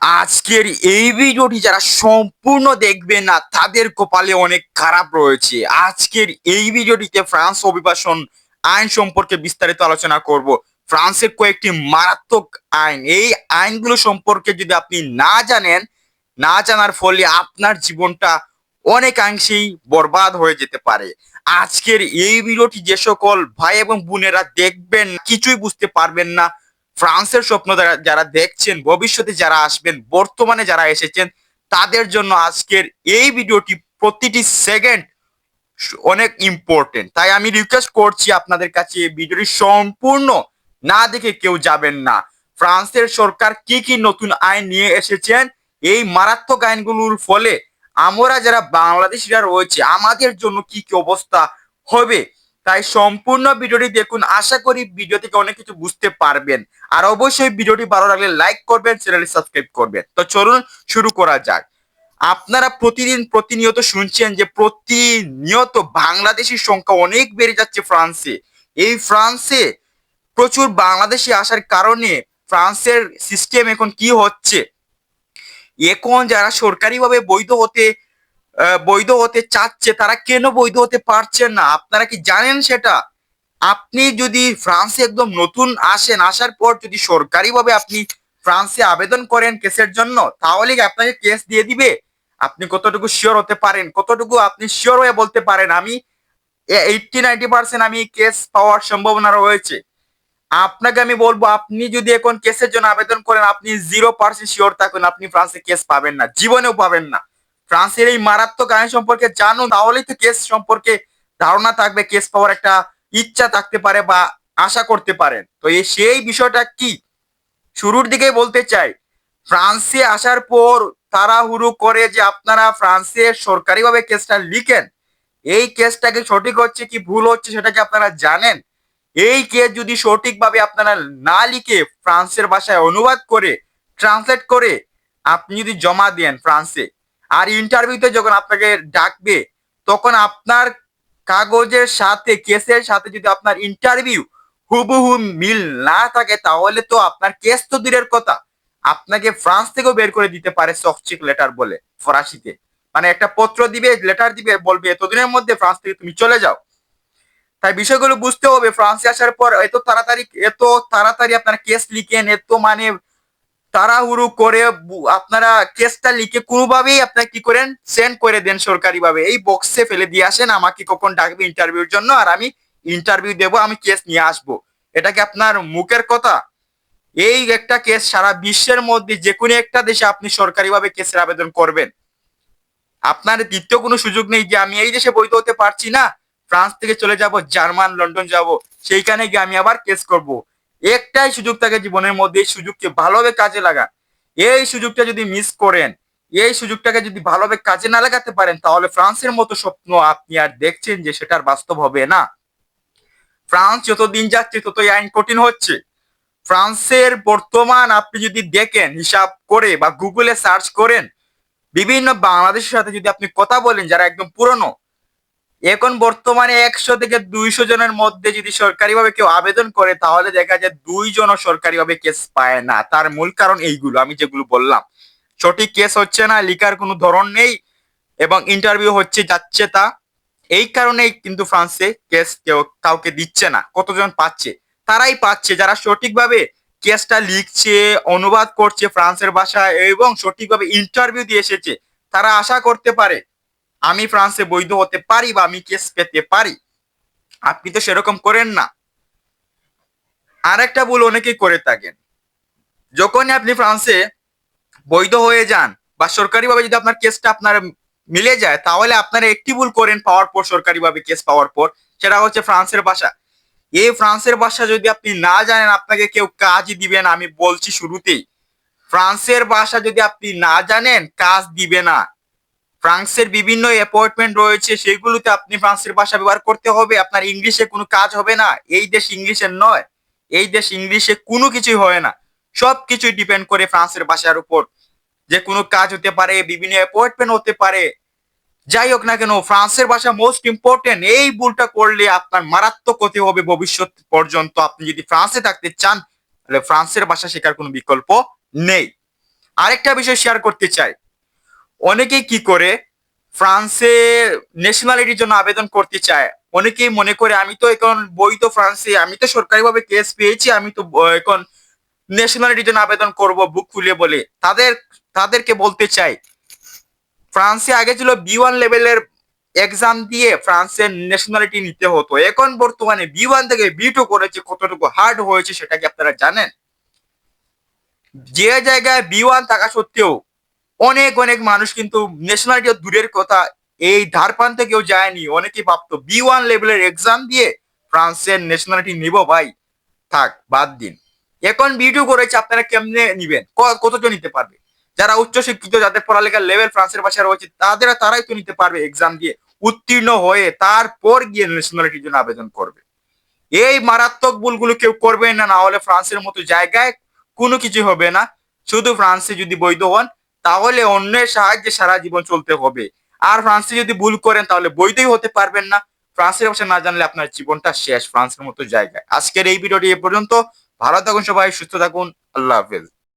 আজকের এই ভিডিওটি যারা সম্পূর্ণ দেখবেন না, তাদের কপালে অনেক খারাপ রয়েছে। আজকের এই ভিডিওটিতে ফ্রান্স অভিবাসন আইন সম্পর্কে বিস্তারিত আলোচনা করব। ফ্রান্সের কয়েকটি মারাত্মক আইন। এই আইনগুলো সম্পর্কে যদি আপনি না জানেন, না জানার ফলে আপনার জীবনটা অনেকাংশেই বরবাদ হয়ে যেতে পারে। আজকের এই ভিডিওটি যে সকল ভাই এবং বোনেরা দেখবেন, কিছুই বুঝতে পারবেন না। ফ্রান্সের স্বপ্ন যারা দেখছেন, ভবিষ্যতে যারা আসবেন, বর্তমানে যারা এসেছেন, তাদের জন্য আজকের এই ভিডিওটি প্রতিটি সেকেন্ড অনেক ইম্পর্টেন্ট তাই আমি রিকোয়েস্ট করছি আপনাদের কাছে এই ভিডিওটি সম্পূর্ণ না দেখে কেউ যাবেন না। ফ্রান্সের সরকার কি কি নতুন আইন নিয়ে এসেছেন, এই মারাত্মক আইনগুলোর ফলে আমরা যারা বাংলাদেশিরা রয়েছে, আমাদের জন্য কি কি অবস্থা হবে তাই সম্পূর্ণ ভিডিওটি দেখুন। আশা করি ভিডিও থেকে অনেক কিছু বুঝতে পারবেন। আর অবশ্যই ভিডিওটি ভালো লাগলে লাইক করবেন চ্যানেলটি সাবস্ক্রাইব করবেন। তো চলুন শুরু করা যাক। আপনারা প্রতিদিন প্রতিনিয়ত শুনছেন যে প্রতিনিয়ত বাংলাদেশের সংখ্যা অনেক বেড়ে যাচ্ছে ফ্রান্সে। এই ফ্রান্সে প্রচুর বাংলাদেশি আসার কারণে ফ্রান্সের সিস্টেম এখন কি হচ্ছে? এখন যারা সরকারিভাবে বৈধ হতে বৈধ হতে চাচ্ছে, তারা কেন বৈধ হতে পারছেন না? আপনারা কি জানেন সেটা? আপনি যদি ফ্রান্সে একদম নতুন আসেন, আসার পর যদি সরকারিভাবে আপনি ফ্রান্সে আবেদন করেন কেসের জন্য, তাহলে আপনাকে কেস দিয়ে দিবে? আপনি কতটুকু শিওর হতে পারেন? কতটুকু আপনি শিওর হয়ে বলতে পারেন? আমি এইটটি নাইনটি পার্সেন্ট আমি কেস পাওয়ার সম্ভাবনা রয়েছে। আপনাকে আমি বলব, আপনি যদি এখন কেসের জন্য আবেদন করেন, আপনি জিরো পার্সেন্ট শিওর থাকুন, আপনি ফ্রান্সে কেস পাবেন না, জীবনেও পাবেন না। ফ্রান্সের এই মারাত্মক আইন সম্পর্কে জানুন, তাহলেই তো কেস সম্পর্কে ধারণা থাকবে কেস পাওয়ার একটা ইচ্ছা থাকতে পারে বা আশা করতে পারেন। তো এই সেই বিষয়টা কি? শুরুর দিকে বলতে চাই, ফ্রান্সে আসার পর তাড়াহুড়ো করে যে আপনারা ফ্রান্সে সরকারিভাবে কেসটা লিখেন, এই কেসটাকে সঠিক হচ্ছে কি ভুল হচ্ছে সেটা কি আপনারা জানেন? এই কেস যদি সঠিকভাবে আপনারা না লিখে ফ্রান্সের ভাষায় অনুবাদ করে ট্রান্সলেট করে আপনি যদি জমা দেন ফ্রান্সে আর ইন্টারভিউতে যখন আপনাকে ডাকবে, তখন আপনার কাগজের সাথে কেসের সাথে যদি আপনার ইন্টারভিউ হুবহু মিল না থাকে, তাহলে তো আপনার কেস তো দূরের কথা। আপনাকে ফ্রান্স থেকেও বের করে দিতে পারে সফচিক লেটার বলে, ফরাসিতে। মানে একটা পত্র দিবে লেটার দিবে, বলবে, এতদিনের মধ্যে ফ্রান্স থেকে তুমি চলে যাও। তাই বিষয়গুলো বুঝতে হবে। ফ্রান্সে আসার পর এত তাড়াতাড়ি এত তাড়াতাড়ি আপনার কেস লিখেন, এত মানে তাড়াহুড়ো করে আপনারা কেসটা লিখে কোনোভাবেই আপনারা কি করেন? সেন্ড করে দেন সরকারিভাবে। এই বক্সে ফেলে দিয়ে আসেন, আমাকে কখন ডাকবে ইন্টারভিউর জন্য, আর আমি ইন্টারভিউ দেবো, আমি কেস নিয়ে আসব। এটা কি আপনার মুখের কথা? এই একটা কেস সারা বিশ্বের মধ্যে যে কোনো একটা দেশে আপনি সরকারিভাবে কেসের আবেদন করবেন। আপনার দ্বিতীয় কোনো সুযোগ নেই যে আমি এই দেশে বৈধ হতে পারছি না, ফ্রান্স থেকে চলে যাব, জার্মান, লন্ডন যাব, সেইখানে গিয়ে আমি আবার কেস করব। একটাই সুযোগ থাকে জীবনের মধ্যে, এই সুযোগকে ভালোভাবে কাজে লাগান। এই সুযোগটা যদি মিস করেন, এই সুযোগটাকে যদি ভালোভাবে কাজে না লাগাতে পারেন, তাহলে ফ্রান্সের মতো স্বপ্ন আপনি আর দেখছেন যে সেটার বাস্তব হবে না। ফ্রান্স যত দিন যাচ্ছে, ততই আইন কঠিন হচ্ছে। ফ্রান্সের বর্তমান আপনি যদি দেখেন, হিসাব করে বা গুগলে সার্চ করেন, বিভিন্ন বাংলাদেশের সাথে যদি আপনি কথা বলেন, যারা একদম পুরনো এখন বর্তমানে একশো থেকে দুইশো জনের মধ্যে যদি সরকারিভাবে কেউ আবেদন করে, তাহলে দেখা যায় দুইজনও সরকারিভাবে কেস পায় না। তার মূল কারণ এইগুলো, আমি যেগুলো বললাম। সঠিক কেস হচ্ছে না, লিখার কোনো ধরন নেই এবং ইন্টারভিউ হচ্ছে, যাচ্ছে তা। এই কারণেই কিন্তু ফ্রান্সে কেস কেউ কাউকে দিচ্ছে না, কতজন পাচ্ছে? তারাই পাচ্ছে। যারা সঠিকভাবে কেসটা লিখছে, অনুবাদ করছে ফ্রান্সের ভাষায় এবং সঠিকভাবে ইন্টারভিউ দিয়ে এসেছে, তারা আশা করতে পারে আমি ফ্রান্সে বৈধ হতে পারি বা আমি কেস পেতে পারি। আপনি তো সেরকম করেন না। আরেকটা ভুল অনেকেই করে থাকেন। যখনই আপনি ফ্রান্সে বৈধ হয়ে যান বা সরকারিভাবে যদি আপনার কেসটা আপনার মিলে যায়, তাহলে আপনারা একটি ভুল করেন পাওয়ার পর, সরকারিভাবে কেস পাওয়ার পর। সেটা হচ্ছে ফ্রান্সের ভাষা। এই ফ্রান্সের ভাষা যদি আপনি না জানেন, আপনাকে কেউ কাজই দিবে না। আমি বলছি শুরুতেই। ফ্রান্সের ভাষা যদি আপনি না জানেন, কাজ দিবে না। ফ্রান্সের বিভিন্ন অ্যাপয়েন্টমেন্ট রয়েছে, সেগুলোতে আপনি ফ্রান্সের ভাষা ব্যবহার করতে হবে, আপনার ইংলিশে কোনো কাজ হবে না। এই দেশ ইংলিশের নয়, এই দেশ ইংলিশে কোনো কিছুই হয় না। সব কিছুই ডিপেন্ড করে ফ্রান্সের ভাষার উপর। যে কোনো কাজ হতে পারে, বিভিন্ন অ্যাপয়েন্টমেন্ট হতে পারে। যাই হোক না কেন, ফ্রান্সের ভাষা মোস্ট ইম্পর্টেন্ট এই ভুলটা করলে আপনার মারাত্মক ক্ষতি হবে ভবিষ্যৎ পর্যন্ত। আপনি যদি ফ্রান্সে থাকতে চান, তাহলে ফ্রান্সের ভাষা শেখার কোনো বিকল্প নেই। আরেকটা বিষয় শেয়ার করতে চাই। অনেকেই কি করে, ফ্রান্সে ন্যাশনালিটির জন্য আবেদন করতে চায়। অনেকেই মনে করে, আমি তো এখন বৈধ ফ্রান্সে, আমি তো সরকারিভাবে কেস পেয়েছি, আমি তো এখন ন্যাশনালিটির জন্য আবেদন করব, বুক খুলে বলে। তাদের, তাদেরকে বলতে চাই, ফ্রান্সে আগে ছিল বি ওয়ান লেভেলের এক্সাম দিয়ে ফ্রান্সের ন্যাশনালিটি নিতে হতো। এখন বর্তমানে বি ওয়ান থেকে বি টু করেছে, কতটুকু হার্ড হয়েছে সেটা কি আপনারা জানেন? যে জায়গায় বি ওয়ান থাকা সত্ত্বেও অনেক অনেক মানুষ কিন্তু ন্যাশনালিটি দূরের কথা। এই ধার প্রান্তে কেউ যায়নি, অনেকেই ভাবতো বি ওয়ান লেভেলের এক্সাম দিয়ে ফ্রান্সের ন্যাশনালিটি নিব, ভাই। থাক, বাদ দিন। এখন টু করেছে, আপনারা কেমনে নিবেন? কতজন নিতে পারবে? যারা উচ্চশিক্ষিত, যাদের পড়ালেখার লেভেল ফ্রান্সের ভাষা রয়েছে, তাদের, তারাই তো নিতে পারবে এক্সাম দিয়ে। উত্তীর্ণ হয়ে তারপর গিয়ে ন্যাশনালিটির জন্য আবেদন করবে। এই মারাত্মক ভুলগুলো কেউ করবে না না হলে ফ্রান্সের মতো জায়গায় কোনো কিছু হবে না। শুধু ফ্রান্সে যদি বৈধ হন তাহলে অন্যের সাহায্যে সারা জীবন চলতে হবে। আর ফ্রান্সে যদি ভুল করেন, তাহলে বৈধই হতে পারবেন না। ফ্রান্সের ভাষা না জানলে আপনার জীবনটা শেষ ফ্রান্সের মতো জায়গায়। আজকের এই ভিডিওটি এ পর্যন্ত। ভালো থাকুন সবাই, সুস্থ থাকুন। আল্লাহ হাফেজ।